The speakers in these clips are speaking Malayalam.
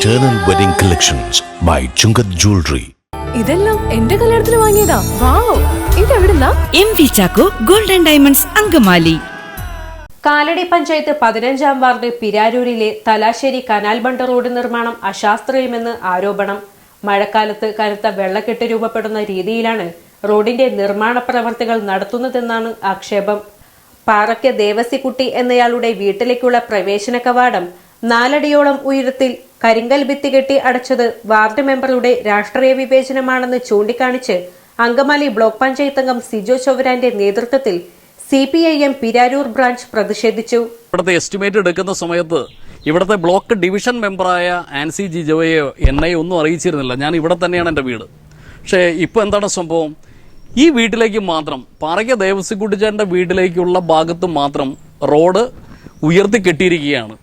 Eternal Wedding Collections by Chungat Jewelry. ഇതെല്ലാം എന്റെ കല്യാണത്തിന് വാങ്ങിയതാ. Wow ഇതെവിടുന്നാ? M V Chacko golden diamonds Angamaly. Kalady panchayat പതിനഞ്ചാം വാർഡ് പിരാരൂരിലെ തലാശ്ശേരി കനാൽ ബണ്ട് റോഡ് നിർമ്മാണം അശാസ്ത്രീയമെന്ന് ആരോപണം. മഴക്കാലത്ത് കനത്ത വെള്ളക്കെട്ട് രൂപപ്പെടുന്ന രീതിയിലാണ് റോഡിന്റെ നിർമ്മാണ പ്രവർത്തികൾ നടത്തുന്നതെന്നാണ് ആക്ഷേപം. പാറയ്ക്ക് ദേവസിക്കുട്ടി എന്നയാളുടെ വീട്ടിലേക്കുള്ള പ്രവേശന കവാടം നാലടിയോളം ഉയരത്തിൽ കരിങ്കൽ ഭിത്തി കെട്ടി അടച്ചത് വാർഡ് മെമ്പറുടെ രാഷ്ട്രീയ വിവേചനമാണെന്ന് ചൂണ്ടിക്കാണിച്ച് അങ്കമാലി ബ്ലോക്ക് പഞ്ചായത്ത് അംഗം സിജോ ചൗരാന്റെ നേതൃത്വത്തിൽ C P I M Piraroor branch പ്രതിഷേധിച്ചു. ഇവിടുത്തെ എസ്റ്റിമേറ്റ് എടുക്കുന്ന സമയത്ത് ഇവിടുത്തെ ബ്ലോക്ക് ഡിവിഷൻ മെമ്പറായ ആൻസി ജി ജിജോയെയോ എന്നെയോ ഒന്നും അറിയിച്ചിരുന്നില്ല. ഞാൻ ഇവിടെ തന്നെയാണ് എന്റെ വീട്. പക്ഷേ ഇപ്പോൾ എന്താണ് സംഭവം? ഈ വീട്ടിലേക്ക് മാത്രം പാറയ്ക്ക ദേവസ്വക്കുട്ടിച്ചാന്റെ വീട്ടിലേക്കുള്ള ഭാഗത്ത് മാത്രം റോഡ് ഉയർത്തി കെട്ടിയിരിക്കുകയാണ്.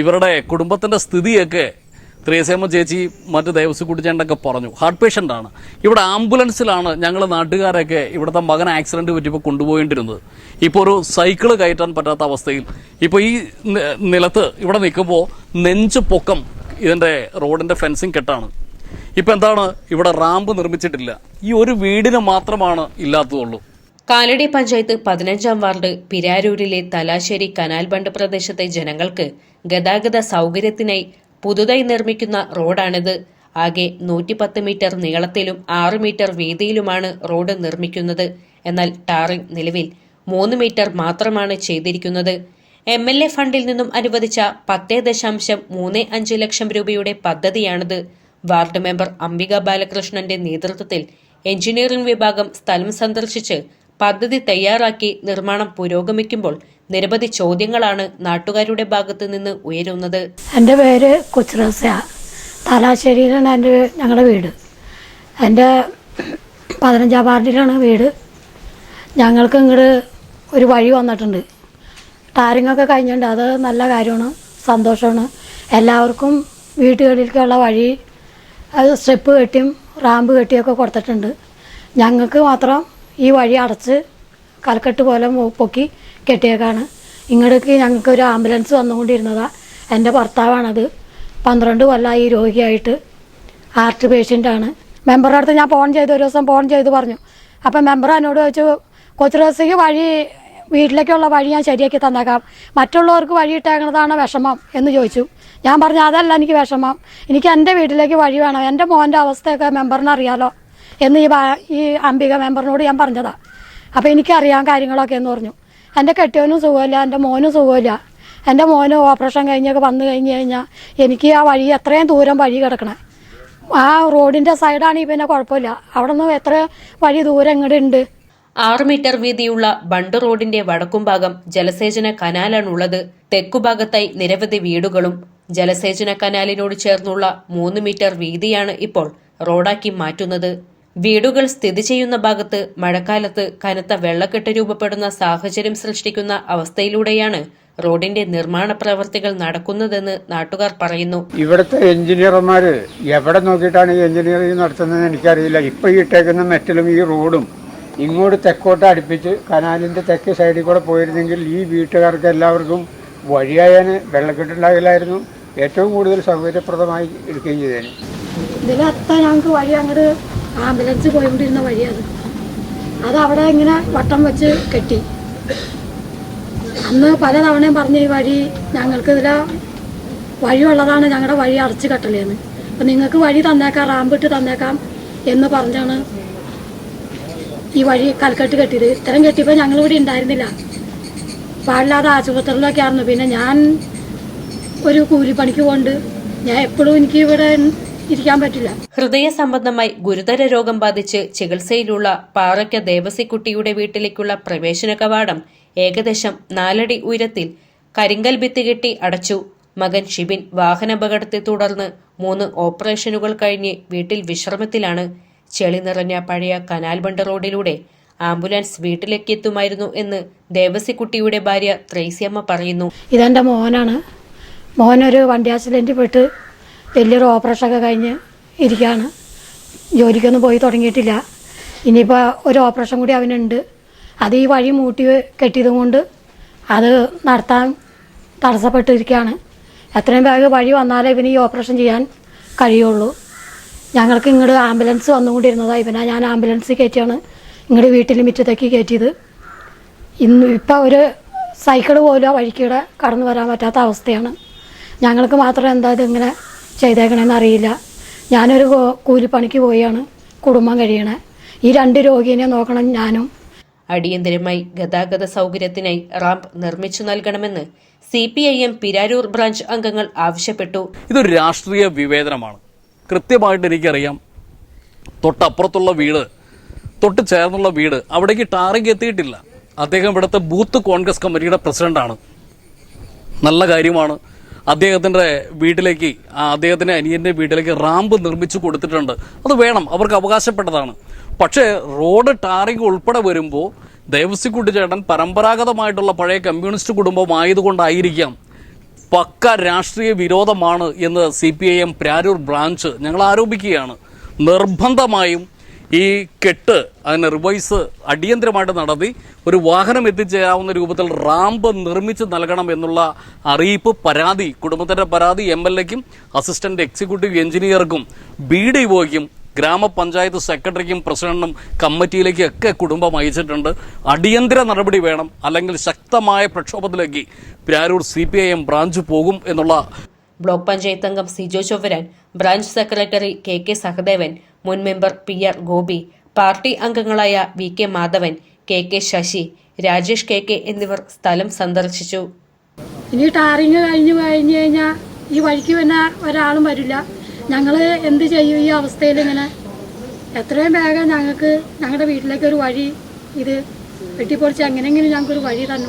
ഇവരുടെ കുടുംബത്തിന്റെ സ്ഥിതിയൊക്കെ ത്രേസ്യമ്മ ചേച്ചി മറ്റ് ദേവസ്വക്കുട്ടിച്ചേണ്ടൊക്കെ പറഞ്ഞു. ഹാർട്ട് പേഷ്യന്റ് ആണ് ഇവിടെ ആംബുലൻസിലാണ് ഞങ്ങൾ നാട്ടുകാരൊക്കെ ഇവിടുത്തെ മകൻ ആക്സിഡന്റ് പറ്റിയപ്പോൾ കൊണ്ടുപോയിട്ടിരുന്നത്. ഇപ്പോൾ ഒരു സൈക്കിൾ കയറ്റാൻ പറ്റാത്ത അവസ്ഥയിൽ ഇപ്പോൾ ഈ നിലത്ത് ഇവിടെ നിൽക്കുമ്പോൾ നെഞ്ച് പൊക്കം ഇതിന്റെ റോഡിന്റെ ഫെൻസിങ് കെട്ടാണ്. ഇപ്പം എന്താണ് ഇവിടെ റാമ്പ് നിർമ്മിച്ചിട്ടില്ല. ഈ ഒരു വീടിന് മാത്രമാണ് ഇല്ലാത്തതുള്ളൂ. കാലടി പഞ്ചായത്ത് പതിനഞ്ചാം വാർഡ് പിരാരൂരിലെ തലാശ്ശേരി കനാൽ ബണ്ട് പ്രദേശത്തെ ജനങ്ങൾക്ക് ഗതാഗത സൗകര്യത്തിനായി പുതുതായി നിർമ്മിക്കുന്ന റോഡാണിത്. ആകെ നൂറ്റിപ്പത്ത് മീറ്റർ നീളത്തിലും ആറ് മീറ്റർ വീതിയിലുമാണ് റോഡ് നിർമ്മിക്കുന്നത്. എന്നാൽ ടാറിംഗ് നിലവിൽ മൂന്ന് മീറ്റർ മാത്രമാണ് ചെയ്തിരിക്കുന്നത്. എം എൽ എ ഫണ്ടിൽ നിന്നും അനുവദിച്ച പത്ത് ദശാംശം മൂന്ന് അഞ്ച് ലക്ഷം രൂപയുടെ പദ്ധതിയാണിത്. വാർഡ് മെമ്പർ അംബിക ബാലകൃഷ്ണന്റെ നേതൃത്വത്തിൽ എഞ്ചിനീയറിംഗ് വിഭാഗം സ്ഥലം സന്ദർശിച്ച് പദ്ധതി തയ്യാറാക്കി നിർമ്മാണം പുരോഗമിക്കുമ്പോൾ നിരവധി ചോദ്യങ്ങളാണ് നാട്ടുകാരുടെ ഭാഗത്തു നിന്ന് ഉയരുന്നത്. എന്റെ പേര് കൊച്ചുറസ തലാശ്ശേരിയിലാണ് എന്റെ ഞങ്ങളുടെ വീട്. എന്റെ പതിനഞ്ചാം വാർഡിലാണ് വീട്. ഞങ്ങൾക്ക് ഇങ്ങോട്ട് ഒരു വഴി വന്നിട്ടുണ്ട്. ടാരിങ്ങൊക്കെ കഴിഞ്ഞിട്ടുണ്ട്. അത് നല്ല കാര്യമാണ്. സന്തോഷമാണ്. എല്ലാവർക്കും വീട്ടുകളിലേക്കുള്ള വഴി അത് സ്റ്റെപ്പ് കെട്ടിയും റാമ്പ് കെട്ടിയൊക്കെ കൊടുത്തിട്ടുണ്ട്. ഞങ്ങൾക്ക് മാത്രം ഈ വഴി അടച്ച് കൽക്കെട്ട് പോലെ പൊക്കി കെട്ടിയേക്കാണ്. ഇങ്ങോട്ടേക്ക് ഞങ്ങൾക്ക് ഒരു ആംബുലൻസ് വന്നുകൊണ്ടിരുന്നതാണ് എന്റെ ഭർത്താവാണത്. പന്ത്രണ്ട് കൊല്ലമായി ഈ രോഗിയായിട്ട്. ഹാർട്ട് പേഷ്യന്റാണ്. മെമ്പറുടെ അടുത്ത് ഞാൻ ഫോൺ ചെയ്ത്. ഒരു ദിവസം ഫോൺ ചെയ്ത് പറഞ്ഞു. അപ്പം മെമ്പർ എന്നോട് ചോദിച്ചു ദിവസത്തേക്ക് വഴി വീട്ടിലേക്കുള്ള വഴി ഞാൻ ശരിയാക്കി തന്നേക്കാം. മറ്റുള്ളവർക്ക് വഴി ഇട്ടേക്കുന്നതാണ് വിഷമം എന്ന് ചോദിച്ചു. ഞാൻ പറഞ്ഞു അതല്ല എനിക്ക് വിഷമം. എനിക്ക് എന്റെ വീട്ടിലേക്ക് വഴി വേണം. എന്റെ മോന്റെ അവസ്ഥയൊക്കെ മെമ്പറിന് അറിയാലോ എന്ന് ഈ ഈ അംബിക മെമ്പറിനോട് ഞാൻ പറഞ്ഞതാ. അപ്പോൾ എനിക്കറിയാൻ കാര്യങ്ങളൊക്കെ എന്ന് പറഞ്ഞു. എന്റെ കെട്ടിയവനും സുഖമില്ല എന്റെ മോനും സുഖമില്ല. എന്റെ മോന് ഓപ്പറേഷൻ കഴിഞ്ഞൊക്കെ വന്നു കഴിഞ്ഞ് കഴിഞ്ഞാൽ എനിക്ക് ആ വഴി എത്രയും ദൂരം വഴി കിടക്കണേ. ആ റോഡിന്റെ സൈഡാണെങ്കിൽ പിന്നെ കുഴപ്പമില്ല. അവിടെ നിന്ന് എത്ര വഴി ദൂരം ഇങ്ങോട്ട് ഉണ്ട് ആറ് മീറ്റർ വീതിയുള്ള ബണ്ട് റോഡിന്റെ വടക്കും ഭാഗം ജലസേചന കനാലാണുള്ളത് തെക്കുഭാഗത്തായി നിരവധി വീടുകളും ജലസേചന കനാലിനോട് ചേർന്നുള്ള മൂന്ന് മീറ്റർ വീതിയാണ് ഇപ്പോൾ റോഡാക്കി മാറ്റുന്നത്. വീടുകൾ സ്ഥിതി ചെയ്യുന്ന ഭാഗത്ത് മഴക്കാലത്ത് കനത്ത വെള്ളക്കെട്ട് രൂപപ്പെടുന്ന സാഹചര്യം സൃഷ്ടിക്കുന്ന അവസ്ഥയിലൂടെയാണ് റോഡിന്റെ നിർമ്മാണ പ്രവർത്തികൾ നടക്കുന്നതെന്ന് നാട്ടുകാർ പറയുന്നു. ഇവിടുത്തെ എഞ്ചിനീയർമാർ എവിടെ നോക്കിയിട്ടാണ് ഈ എഞ്ചിനീയറിംഗ് നടത്തുന്നതെന്ന് എനിക്കറിയില്ല. ഇപ്പൊ ഈ ഇട്ടേക്കുന്ന മെറ്റലും ഈ റോഡും ഇങ്ങോട്ട് തെക്കോട്ട് അടുപ്പിച്ച് കനാലിന്റെ തെക്ക് സൈഡിൽ കൂടെ പോയിരുന്നെങ്കിൽ ഈ വീട്ടുകാർക്ക് എല്ലാവർക്കും വഴിയായാന് വെള്ളക്കെട്ടുണ്ടാകില്ലായിരുന്നു ഏറ്റവും കൂടുതൽ സൗകര്യപ്രദമായി എടുക്കുകയും ചെയ്തേനെ. ഇതിലെത്താൻ ഞങ്ങൾക്ക് വഴി അങ്ങോട്ട് ആംബുലൻസ് പോയിക്കൊണ്ടിരുന്ന വഴിയത് അത് അവിടെ ഇങ്ങനെ വട്ടം വെച്ച് കെട്ടി. അന്ന് പല തവണയും പറഞ്ഞ ഈ വഴി ഞങ്ങൾക്ക് ഇതിലെ വഴിയുള്ളതാണ് ഞങ്ങളുടെ വഴി അടച്ചു കെട്ടലേന്ന്. അപ്പം നിങ്ങൾക്ക് വഴി തന്നേക്കാം റാമ്പിട്ട് തന്നേക്കാം എന്ന് പറഞ്ഞാണ് ഈ വഴി കൽക്കെട്ട് കെട്ടിയത്. ഇത്തരം കെട്ടിയപ്പോൾ ഞങ്ങളിവിടെ ഉണ്ടായിരുന്നില്ല. പാടില്ലാതെ ആശുപത്രിയിലൊക്കെ ആയിരുന്നു പിന്നെ ഞാൻ ഒരു കൂലിപ്പണിക്ക് കൊണ്ട് ഞാൻ എപ്പോഴും എനിക്ക് ഇവിടെ ഇരിക്കാൻ പറ്റില്ല. ഹൃദയ സംബന്ധമായി ഗുരുതര രോഗം ബാധിച്ച് ചികിത്സയിലുള്ള പാറയ്ക്ക ദേവസിക്കുട്ടിയുടെ വീട്ടിലേക്കുള്ള പ്രവേശന കവാടം ഏകദേശം നാലടി ഉയരത്തിൽ കരിങ്കൽ ഭിത്തി കെട്ടി അടച്ചു. മകൻ ഷിബിൻ വാഹനാപകടത്തെ തുടർന്ന് മൂന്ന് ഓപ്പറേഷനുകൾ കഴിഞ്ഞ് വീട്ടിൽ വിശ്രമത്തിലാണ്. ചെളി നിറഞ്ഞ പഴയ കനാൽ ബണ്ട് റോഡിലൂടെ ആംബുലൻസ് വീട്ടിലേക്ക് എത്തുമായിരുന്നു എന്ന് ദേവസിക്കുട്ടിയുടെ ഭാര്യ ത്രേസ്യമ്മ പറയുന്നു. ഇതെന്റെ മോനാണ്. മോനൊരു വണ്ടി ആക്സിഡന്റ് പെട്ട് വലിയൊരു ഓപ്പറേഷനൊക്കെ കഴിഞ്ഞ് ഇരിക്കുകയാണ്. ജോലിക്കൊന്നും പോയി തുടങ്ങിയിട്ടില്ല. ഇനിയിപ്പോൾ ഒരു ഓപ്പറേഷൻ കൂടി അവനുണ്ട്. അത് ഈ വഴി മൂട്ടി കെട്ടിയതും കൊണ്ട് അത് നടത്താൻ തടസ്സപ്പെട്ടിരിക്കുകയാണ്. എത്രയും വേഗം വഴി വന്നാലേ ഇവന് ഈ ഓപ്പറേഷൻ ചെയ്യാൻ കഴിയുള്ളൂ. ഞങ്ങൾക്ക് ഇങ്ങോട്ട് ആംബുലൻസ് വന്നുകൊണ്ടിരുന്നതാണ് ഇവനാ. ഞാൻ ആംബുലൻസ് കയറ്റിയാണ് ഇങ്ങോട്ട് വീട്ടിൽ മുറ്റത്തേക്ക് കയറ്റിയത്. ഇന്ന് ഇപ്പം ഒരു സൈക്കിൾ പോലും ആ വഴിക്കൂടെ കടന്നു വരാൻ പറ്റാത്ത അവസ്ഥയാണ്. ഞങ്ങൾക്ക് മാത്രം എന്താ ഇതിങ്ങനെ ചെയ്തേക്കണേന്ന് അറിയില്ല ഞാനൊരു കൂലിപ്പണിക്ക് പോയാണ്. കുടുംബം കഴിയണേ. ഈ രണ്ട് രോഗിനെ നോക്കണം ഞാനും. അടിയന്തരമായി ഗതാഗത സൗകര്യത്തിനായി റാമ്പ് നിർമ്മിച്ചു നൽകണമെന്ന് C P I M Piraroor branch അംഗങ്ങൾ ആവശ്യപ്പെട്ടു. ഇതൊരു രാഷ്ട്രീയ വിവേചനമാണ്. കൃത്യമായിട്ട് എനിക്കറിയാം. തൊട്ടപ്പുറത്തുള്ള വീട് തൊട്ട് ചേർന്നുള്ള വീട് അവിടേക്ക് ടാറിങ് എത്തിയിട്ടില്ല. അദ്ദേഹം ഇവിടുത്തെ ബൂത്ത് കോൺഗ്രസ് കമ്മിറ്റിയുടെ പ്രസിഡന്റാണ്. നല്ല കാര്യമാണ്. അദ്ദേഹത്തിന്റെ വീട്ടിലേക്ക് അദ്ദേഹത്തിന്റെ അനിയന്റെ വീട്ടിലേക്ക് റാമ്പ് നിർമ്മിച്ചു കൊടുത്തിട്ടുണ്ട്. അത് വേണം അവർക്ക് അവകാശപ്പെട്ടതാണ്. പക്ഷേ റോഡ് ടാറിംഗ് ഉൾപ്പെടെ വരുമ്പോൾ ദേവസ്വക്കുട്ടി ചേട്ടൻ പരമ്പരാഗതമായിട്ടുള്ള പഴയ കമ്മ്യൂണിസ്റ്റ് കുടുംബമായതുകൊണ്ടായിരിക്കാം പക്ക രാഷ്ട്രീയ വിരോധമാണ് എന്ന് C P I M Piraroor branch ഞങ്ങൾ ആരോപിക്കുകയാണ്. നിർബന്ധമായും ഈ കെട്ട് അതിന് റിവൈസ് അടിയന്തരമായിട്ട് നടത്തി ഒരു വാഹനം എത്തിച്ചേരാവുന്ന രൂപത്തിൽ റാമ്പ് നിർമ്മിച്ച് നൽകണം എന്നുള്ള അറിയിപ്പ് പരാതി കുടുംബത്തിന്റെ പരാതി എം എൽ എക്കും അസിസ്റ്റന്റ് എക്സിക്യൂട്ടീവ് എഞ്ചിനീയർക്കും ബി ഡി ഒക്കും ഗ്രാമപഞ്ചായത്ത് സെക്രട്ടറിക്കും പ്രസിഡന്റിനും കമ്മിറ്റിയിലേക്കും ഒക്കെ കുടുംബം അയച്ചിട്ടുണ്ട്. അടിയന്തര നടപടി വേണം. അല്ലെങ്കിൽ ശക്തമായ പ്രക്ഷോഭത്തിലേക്ക് പ്യാരൂർ സി ബ്രാഞ്ച് പോകും എന്നുള്ള ബ്ലോക്ക് പഞ്ചായത്ത് അംഗം Sijo Chovvaran branch secretary K K Sahadevan മുൻ member P R Gopi party അംഗങ്ങളായ V K Madhavan K K Sasi Rajesh K K എന്നിവർ സ്ഥലം സന്ദർശിച്ചു. ഇനി ടാറിങ് കഴിഞ്ഞു കഴിഞ്ഞു കഴിഞ്ഞാൽ ഈ വഴിക്ക് പിന്നെ ഒരാളും വരില്ല. ഞങ്ങൾ എന്ത് ചെയ്യും ഈ അവസ്ഥയിൽ ഇങ്ങനെ? എത്രയും വേഗം ഞങ്ങൾക്ക് ഞങ്ങളുടെ വീട്ടിലേക്ക് ഒരു വഴി ഇത് വെട്ടിപ്പൊളിച്ച് എങ്ങനെയെങ്കിലും ഞങ്ങൾക്കൊരു വഴി തന്നെ